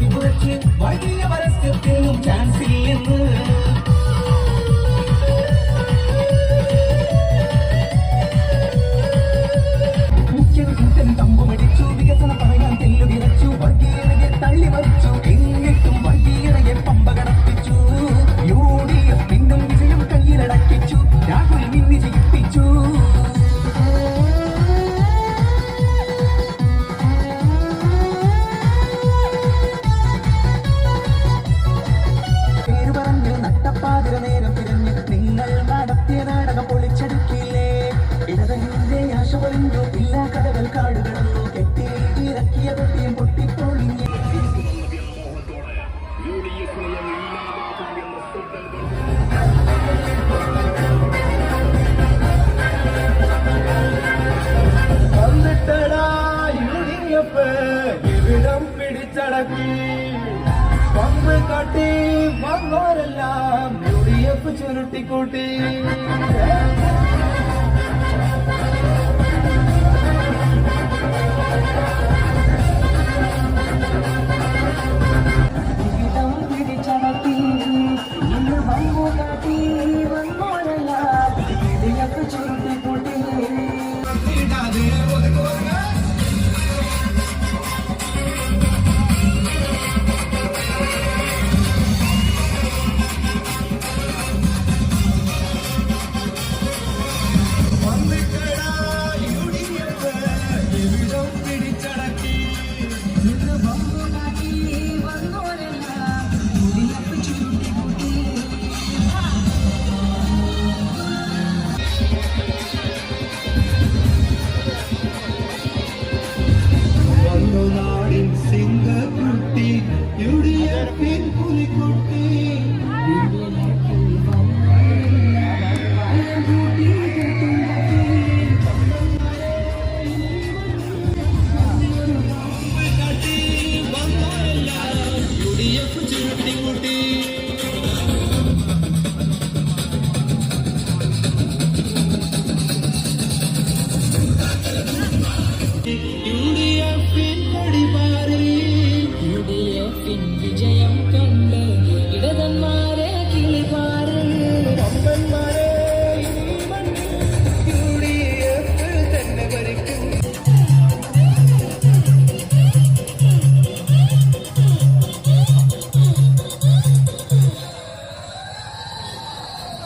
Thank you. കടവളിഞ്ഞു എല്ലാ കടവൽ കാടുകളെന്നോ കെട്ടി ഇറക്കിയ കുട്ടിയും പൊട്ടിപ്പൊളിഞ്ഞു വന്നിട്ടടാ ഇടുങ്ങിയപ്പ ഇവിടം പിടിച്ചടക്കി. പങ്ക് കാട്ടി വന്നോരെല്ലാം യു ഡി എഫ് ചുരുട്ടിക്കൂട്ടി. E eu fui de